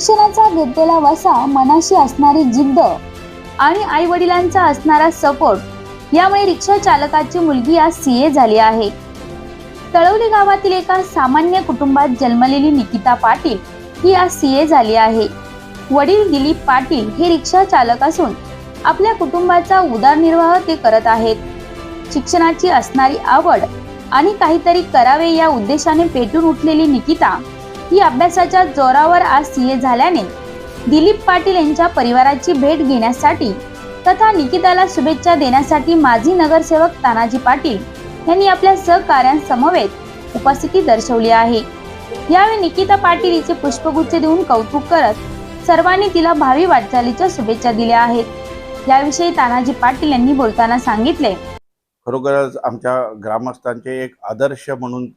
शिक्षणाचा घेतलेला वसा मनाशी असणारी जिद्द आणि आई वडिलांचा असणारा सपोर्ट यामुळे रिक्षा चालकाची मुलगी आज सीए झाली आहे. तळवली गावातील एका सामान्य कुटुंबात जन्मलेली निकिता पाटील ही आज सीए झाली आहे. वडील दिलीप पाटील हे रिक्षा चालक असून आपल्या कुटुंबाचा उदरनिर्वाह ते करत आहेत. शिक्षणाची असणारी आवड आणि काहीतरी करावे या उद्देशाने पेटून उठलेली निकिता ही अभ्यासाच्या जोरावर आज सीए झाल्याने दिलीप पाटील यांच्या परिवाराची भेट घेण्यासाठी तथा निकिताला शुभेच्छा देण्यासाठी माजी नगरसेवक तानाजी पाटील यांनी आपल्या सहकाऱ्यांसमवेत उपस्थिती दर्शवली आहे. यावेळी निकिता पाटील हिचे पुष्पगुच्छ देऊन कौतुक करत सर्वांनी तिला भावी वाटचालीच्या शुभेच्छा दिल्या आहेत. याविषयी तानाजी पाटील यांनी बोलताना सांगितले. खरोखरच आमच्या ग्रामस्थांचे एक आदर्श म्हणून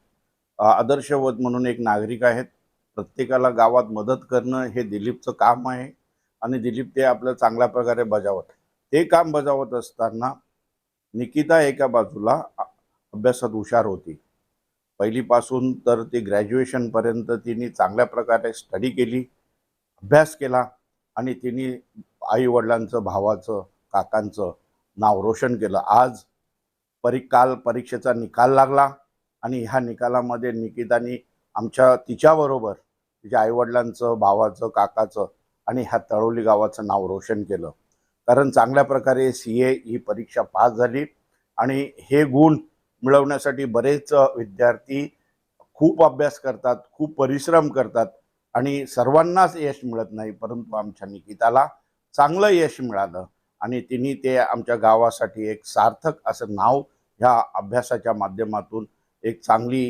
आदर्शवत म्हणून एक नागरिक आहेत. प्रत्येकाला गावात मदत करणं हे दिलीपचं काम आहे. आणि दिलीप ते आपलं चांगल्या प्रकारे बजावत हे काम बजावत असताना निकिता एका बाजूला अभ्यासात हुशार होती. पहिलीपासून तर ती ग्रॅज्युएशनपर्यंत तिने चांगल्या प्रकारे स्टडी केली अभ्यास केला आणि तिने आईवडिलांचं भावाचं काकांचं नाव रोशन केलं. आज परी काल परीक्षेचा निकाल लागला आणि ह्या निकालामध्ये निकितानी आमच्या तिच्याबरोबर तिच्या आईवडिलांचं भावाचं काकाचं आणि ह्या तळोली गावाचं नाव रोशन केलं. कारण चांगल्या प्रकारे सी ए ही परीक्षा पास झाली आणि हे गुण मिळवण्यासाठी बरेच विद्यार्थी खूप अभ्यास करतात खूप परिश्रम करतात आणि सर्वांनाच यश मिळत नाही परंतु आमच्या निकिताला चांगलं यश मिळालं आणि तिने ते आमच्या गावासाठी एक सार्थक असं नाव ह्या अभ्यासाच्या माध्यमातून एक चांगली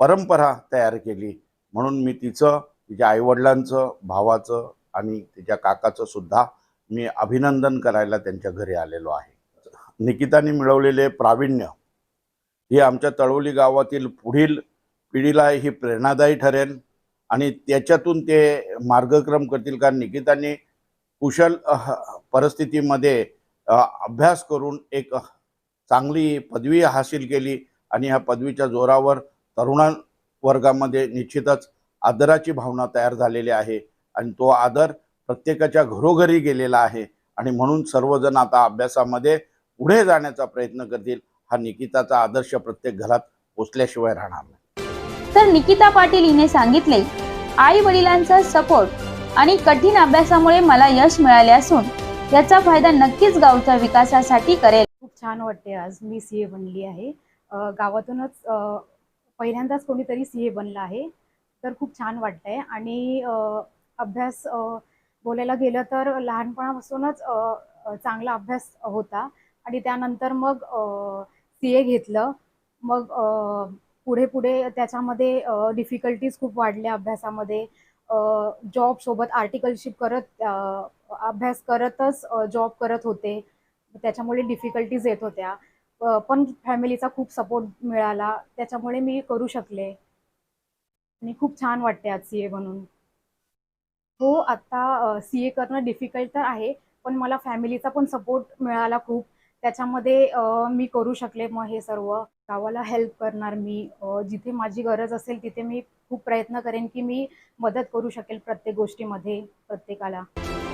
परंपरा तयार केली. म्हणून मी तिचं तिच्या आईवडिलांचं भावाचं आणि तिच्या काकाचं सुद्धा मी अभिनंदन करायला त्यांच्या घरी आलेलो आहे. निकिताने मिळवलेले प्रावीण्य ही आमच्या तळवली गावातील पुढील पिढीला ही प्रेरणादायी ठरेल आणि त्याच्यातून ते मार्गक्रम करतील कारण निकिताने कुशल परिस्थितीमध्ये अभ्यास करून एक चांगली पदवी हासिल केली आणि ह्या पदवीच्या जोरावर तरुणा वर्गामध्ये निश्चितच आदराची भावना तयार झालेली आहे आणि तो आदर प्रत्येकाच्या घरोघरी गेलेला आहे आणि म्हणून सर्वजण आता अभ्यासामध्ये पुढे जाण्याचा प्रयत्न करतील. हा निकिताचा आदर्श प्रत्येक घरात पोचल्याशिवाय राहणार नाही. तर निकिता पाटील हिने सांगितले आई वडिलांचा सपोर्ट आणि कठीण अभ्यासामुळे मला यश मिळाले असून याचा फायदा नक्कीच गावच्या विकासासाठी करेल. खूप छान वाटते आज मी सी ए बनली आहे. गावातूनच पहिल्यांदाच कोणीतरी सी ए बनला आहे. तर खूप छान वाटतंय. आणि अभ्यास बोलायला गेलं तर लहानपणापासूनच चांगला अभ्यास होता. आणि त्यानंतर मग सी ए घेतलं. मग पुढे पुढे त्याच्यामध्ये डिफिकल्टीज खूप वाढल्या अभ्यासामध्ये. जॉब सोबत आर्टिकलशिप करत अभ्यास करतच जॉब करत होते. त्याच्यामुळे डिफिकल्टीज येत होत्या. पण फॅमिलीचा खूप सपोर्ट मिळाला. त्याच्यामुळे मी करू शकले. आणि खूप छान वाटते आज सी ए म्हणून हो आता सी ए करणं डिफिकल्ट तर आहे पण मला फॅमिलीचा पण सपोर्ट मिळाला खूप. त्याच्यामध्ये मी करू शकले मग हे सर्व. गावाला हेल्प करणार मी. जिथे माझी गरज असेल तिथे मी खूप प्रयत्न करेन की मी मदत करू शकेल प्रत्येक गोष्टीमध्ये प्रत्येकाला.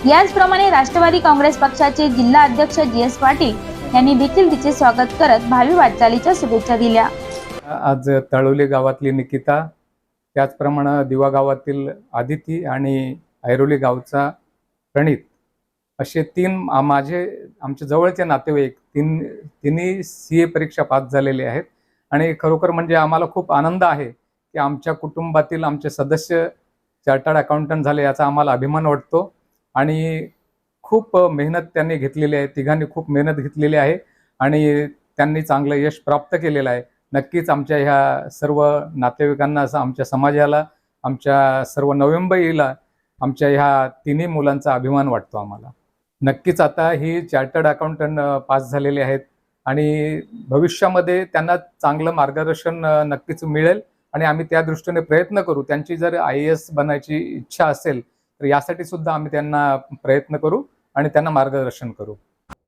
याचप्रमाणे राष्ट्रवादी काँग्रेस पक्षाचे जिल्हा अध्यक्ष जी एस पाटील यांनी देखील तिचे स्वागत करत भावी वाटचालीच्या शुभेच्छा दिल्या. आज तळवली गावातली निकिता त्याचप्रमाणे दिवा गावातील आदिती आणि ऐरोली गावचा प्रणित असे तीन माझे आमचे जवळचे नातेवाईक तीन तिन्ही सी ए परीक्षा पास झालेले आहेत. आणि खरोखर म्हणजे आम्हाला खूप आनंद आहे की आमच्या कुटुंबातील आमचे सदस्य चार्टर्ड अकाउंटंट झाले याचा आम्हाला अभिमान वाटतो. आणि खूप मेहनत त्यांनी घेतलेली आहे. तिघांनी खूप मेहनत घेतलेली आहे आणि त्यांनी चांगलं यश प्राप्त केलेलं आहे. नक्कीच आमच्या ह्या सर्व नातेवाईकांना असं आमच्या समाजाला आमच्या सर्व नोव्हेंबरीला आमच्या ह्या तिन्ही मुलांचा अभिमान वाटतो आम्हाला. नक्कीच आता ही चार्टर्ड अकाउंटंट पास झालेले आहेत आणि भविष्यामध्ये त्यांना चांगलं मार्गदर्शन नक्कीच मिळेल आणि आम्ही त्या दृष्टीने प्रयत्न करू. त्यांची जर आय एस बनायची इच्छा असेल तर यासाठी सुद्धा आम्ही त्यांना प्रयत्न करू. आणि त्यांना मार्गदर्शन करू.